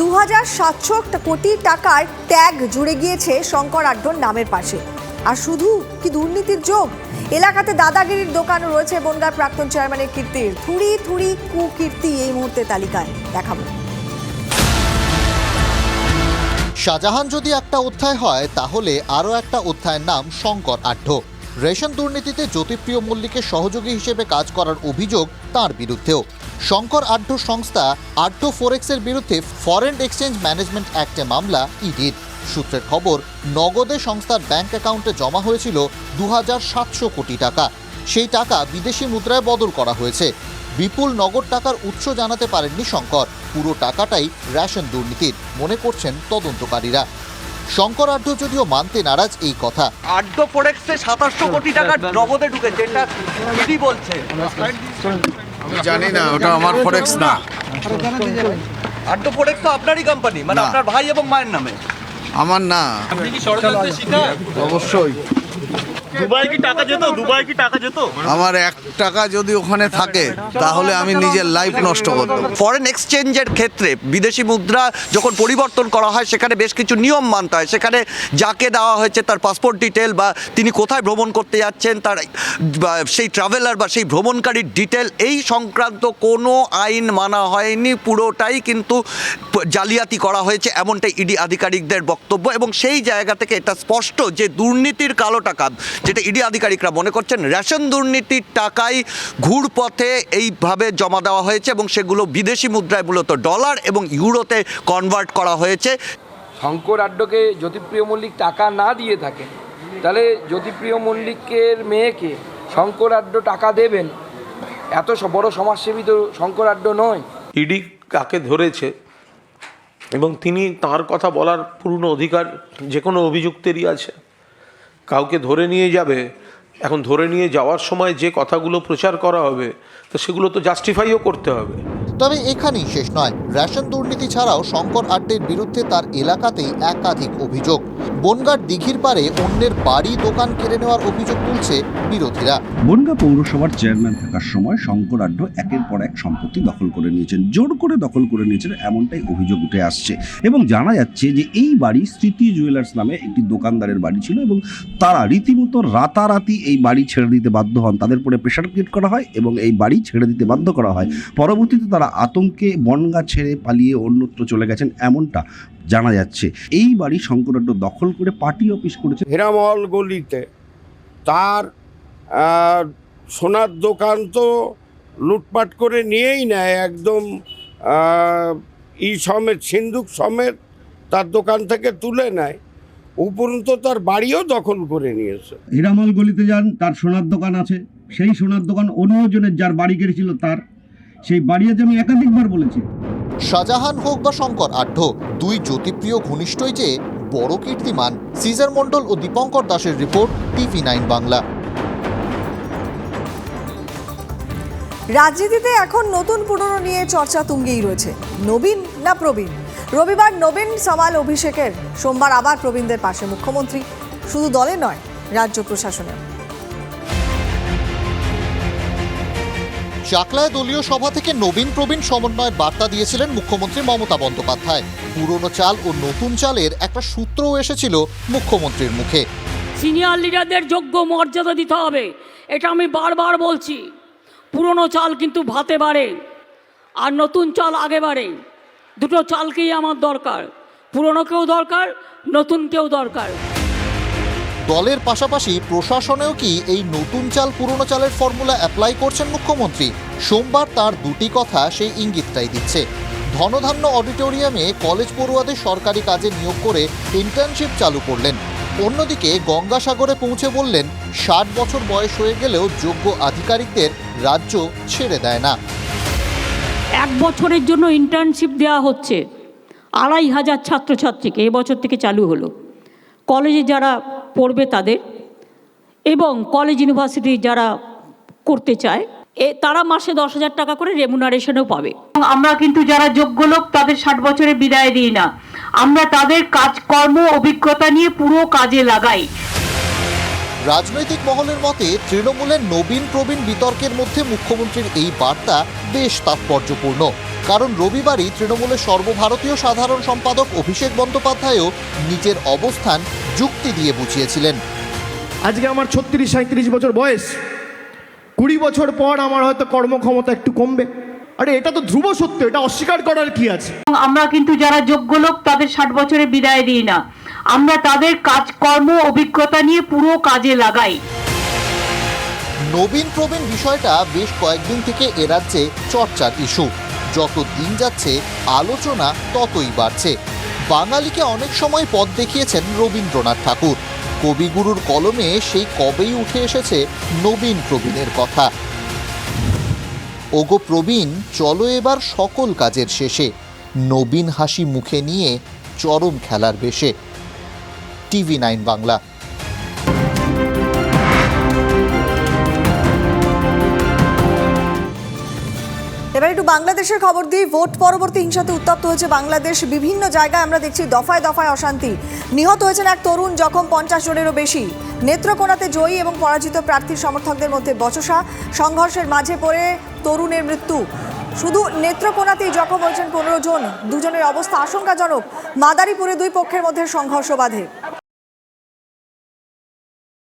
দু হাজার সাতশো কোটি টাকার ট্যাগ জুড়ে গিয়েছে শঙ্কর আড্ডর নামের পাশে। আর শুধু কি দুর্নীতির যোগ? এলাকাতে দাদাগিরির দোকান রয়েছে বনগার প্রাক্তন চেয়ারম্যানের কীর্তির। থুড়ি থুড়ি কুকীর্তি এই মুহূর্তে তালিকায়। দেখাবো। শাহজাহান যদি একটা অধ্যায় হয়, তাহলে আরও একটা অধ্যায়ের নাম শঙ্কর আঢ্য রেশন দুর্নীতিতে জ্যোতিপ্রিয় মল্লিকের সহযোগী হিসেবে কাজ করার অভিযোগ তার বিরুদ্ধেও। শঙ্কর আঢ্য সংস্থা আঢ্য ফোরেক্সের বিরুদ্ধে ফরেন এক্সচেঞ্জ ম্যানেজমেন্ট অ্যাক্টে মামলা ইডির। সূত্রের খবর নগদে সংস্থার ব্যাংক অ্যাকাউন্টে জমা হয়েছিল দু সাতশো কোটি টাকা। সেই টাকা বিদেশি মুদ্রায় বদল করা হয়েছে। বিপুল নগদ টাকার উৎস জানাতে পারেননি শঙ্কর। পুরো টাকাটাই রেশন দুর্নীতির মনে করছেন তদন্তকারীরা। শঙ্কর আঢ্য যদিও মানতে নারাজ এই কথা। আড্ড ফোরেক্সে সাতাশশো কোটি টাকা নগদে ঢুকেছে এটা বলছে। আমি জানি না ওটা আমার ফরেক্স না। আর তো ফরেক্স তো আপনারই কোম্পানি মানে আপনার ভাই এবং মায়ের নামে। আমার না। অবশ্যই। দুবাই কি টাকা যেত দুবাই কি টাকা যেত আমার এক টাকা যদি ওখানে থাকে তাহলে আমি নিজের লাইফ নষ্ট করতাম ফরেন এক্সচেঞ্জের ক্ষেত্রে বিদেশি মুদ্রা যখন পরিবর্তন করা হয় সেখানে বেশ কিছু নিয়ম মানতে হয়। সেখানে যাকে দেওয়া হয়েছে তার পাসপোর্ট ডিটেল বা তিনি কোথায় ভ্রমণ করতে যাচ্ছেন তার সেই ট্রাভেলার বা সেই ভ্রমণকারীর ডিটেল এই সংক্রান্ত কোনো আইন মানা হয়নি। পুরোটাই কিন্তু জালিয়াতি করা হয়েছে এমনটাই ইডি আধিকারিকদের বক্তব্য। এবং সেই জায়গা থেকে এটা স্পষ্ট যে দুর্নীতির কালো টাকা যেটা ইডি আধিকারিকরা মনে করছেন রেশন দুর্নীতির টাকাই ঘুরপথে এইভাবে জমা দেওয়া হয়েছে এবং সেগুলো বিদেশি মুদ্রায় মূলত ডলার এবং ইউরোতে কনভার্ট করা হয়েছে। শঙ্কর আড্ডকে জ্যোতিপ্রিয় মল্লিক টাকা না দিয়ে থাকেন তাহলে জ্যোতিপ্রিয় মল্লিকের মেয়েকে শঙ্কর আড্ড টাকা দেবেন? এত স- বড় সমাজসেবী তো শঙ্কর আড্ড নয়। ইডি কাকে ধরেছে এবং তিনি তার কথা বলার পূর্ণ অধিকার যে কোনো অভিযুক্তেরই আছে। কাউকে ধরে নিয়ে যাবে, এখন ধরে নিয়ে যাওয়ার সময় যে কথাগুলো প্রচার করা হবে, তো সেগুলো তো জাস্টিফাইও করতে হবে। তবে এখানেই শেষ নয়। রেশন দুর্নীতি ছাড়াও শঙ্কর আড্ডের বিরুদ্ধে তার এলাকাতেই একাধিক অভিযোগ। বনগার দিঘির পারে অন্যের বাড়ি দোকান কেড়ে নেওয়ার অভিযোগ তুলছে বিরোধীরা। বনগা পৌরসভার চেয়ারম্যান থাকার সময় শঙ্কর আড্ড একের পর এক সম্পত্তি দখল করে নিয়েছেন। জোর করে দখল করে নিয়েছেন এমনটাই অভিযোগ উঠে আসছে। এবং জানা যাচ্ছে যে এই বাড়ি স্মৃতি জুয়েলার্স নামে একটি দোকানদারের বাড়ি ছিল এবং তারা রীতিমতো রাতারাতি এই বাড়ি ছেড়ে দিতে বাধ্য হন। তাদের পরে প্রেশার ক্রিয়েট করা হয় এবং এই বাড়ি ছেড়ে দিতে বাধ্য করা হয়। পরবর্তীতে তারা আতঙ্কে বনগা ছেড়ে পালিয়ে অন্যত্র চলে গেছেন এমনটা জানা যাচ্ছে। এই বাড়ি শঙ্কর আড্ড দখল করে পার্টি অফিস করেছে। হীরামহল গলিতে তার সোনার দোকান তো লুটপাট করে নিয়েই নেয় একদম ই সমেত সিন্ধুক সমেত তার দোকান থেকে তুলে নেয়। উপরন্ত তার বাড়িও দখল করে নিয়েছে। হীরামল গলিতে যান তার সোনার দোকান আছে। সেই সোনার দোকান অন্যজনের যার বাড়ি কেড়েছিল তার। সেই বাড়ি আছে আমি একাধিকবার বলেছি। শাহজাহান হোক বা শঙ্কর আঢ্য দুই জ্যোতিপ্রিয় ঘনিষ্ঠই যে বড় কীর্তিমান সিজার মণ্ডল ও দীপঙ্কর দাসের রিপোর্ট টিভি নাইন বাংলা। রাজনীতিতে এখন নতুন পুরনো নিয়ে চর্চা তুঙ্গেই রয়েছে নবীন না প্রবীণ? রবিবার নবীন সামাল অভিষেকের সোমবার আবার প্রবীণদের পাশে মুখ্যমন্ত্রী। শুধু দলে নয় রাজ্য প্রশাসনে চাকলায় দলীয় সভা থেকে নবীন প্রবীণ সমন্বয়ের বার্তা দিয়েছিলেন মুখ্যমন্ত্রী মমতা বন্দ্যোপাধ্যায়। পুরনো চাল ও নতুন চালের একটা সূত্রও এসেছিল মুখ্যমন্ত্রীর মুখে। সিনিয়র লিডারদের যোগ্য মর্যাদা দিতে হবে, এটা আমি বারবার বলছি। পুরনো চাল কিন্তু ভাতে বাড়ে, আর নতুন চাল আগে বাড়ে। দুটো চালকেই আমার দরকার পুরনোকেও দরকার নতুনকেও দরকার। দলের পাশাপাশি প্রশাসনেও কি এই নতুন চাল, পুরনো চালের ফর্মুলা অ্যাপ্লাই করছেন মুখ্যমন্ত্রী? সোমবার তার দুটি কথা সেই ইঙ্গিতটাই দিচ্ছে। ধনধান্য অডিটোরিয়ামে কলেজ পড়ুয়াদের সরকারি কাজে নিয়োগ করে ইন্টার্নশিপ চালু করলেন। অন্যদিকে গঙ্গাসাগরে পৌঁছে বললেন, ষাট বছর বয়স হয়ে গেলেও যোগ্য আধিকারিকদের রাজ্য ছেড়ে দেয় না। এক বছরের জন্য ইন্টার্নশিপ দেওয়া হচ্ছে। আড়াই হাজার ছাত্রছাত্রীকে এবছর থেকে চালু হলো। কলেজে যারা পড়বে তাদের এবং কলেজ ইউনিভার্সিটি যারা করতে চায় এ তারা মাসে দশ হাজার টাকা করে রেমুনারেশনও পাবে। আমরা কিন্তু যারা যোগ্য লোক তাদের ষাট বছরে বিদায় দিই না। আমরা তাদের কাজকর্ম অভিজ্ঞতা নিয়ে পুরো কাজে লাগাই। রাজনৈতিক মহলের মতে তৃণমূলের নবীন প্রবীণ বিতর্কের মধ্যে মুখ্যমন্ত্রীর এই বার্তা বেশ তাৎপর্যপূর্ণ। কারণ রবিবারই তৃণমূলের সর্বভারতীয় সাধারণ সম্পাদক অভিষেক বন্দ্যোপাধ্যায়ও নিজের অবস্থান যুক্তি দিয়ে বুঝিয়েছিলেন। আজকে আমার ছত্রিশ সাঁত্রিশ বছর বয়স। কুড়ি বছর পর আমার হয়তো কর্মক্ষমতা একটু কমবে। আরে এটা তো ধ্রুব সত্য এটা অস্বীকার করার কি আছে? আমরা কিন্তু যারা যোগ্য লোক তাদের ষাট বছরে বিদায় দিই না। আমরা তাদের কাজকর্ম অভিজ্ঞতা নিয়ে পুরো কাজে লাগাই। নবীন প্রবীণ বিষয়টা বেশ কয়েকদিন থেকে এ রাজ্যে চর্চার ইস্যু। যত দিন যাচ্ছে আলোচনা ততই বাড়ছে। বাঙালিকে অনেক সময় পথ দেখিয়েছেন রবীন্দ্রনাথ ঠাকুর। কবিগুরুর কলমে সেই কবেই উঠে এসেছে নবীন প্রবীণের কথা। ওগো প্রবীণ, চলো এবার সকল কাজের শেষে। নবীন হাসি মুখে নিয়ে চরম খেলার বেশে। TV nine Bangla. এবার একটু বাংলাদেশের খবর দিই। ভোট পরবর্তী হিংসাতে উত্তপ্ত হয়েছে বাংলাদেশ। বিভিন্ন জায়গায় আমরা দেখছি দফায় দফায় অশান্তি। নিহত হয়েছেন এক তরুণ জখম পঞ্চাশ জনেরও বেশি। নেত্রকোনাতে জয়ী এবং পরাজিত প্রার্থীর সমর্থকদের মধ্যে বচসা। সংঘর্ষের মাঝে পড়ে তরুণের মৃত্যু। শুধু নেত্রকোনাতেই জখম হয়েছেন পনেরো জন। দুজনের অবস্থা আশঙ্কাজনক। মাদারীপুরে দুই পক্ষের মধ্যে সংঘর্ষ বাধে।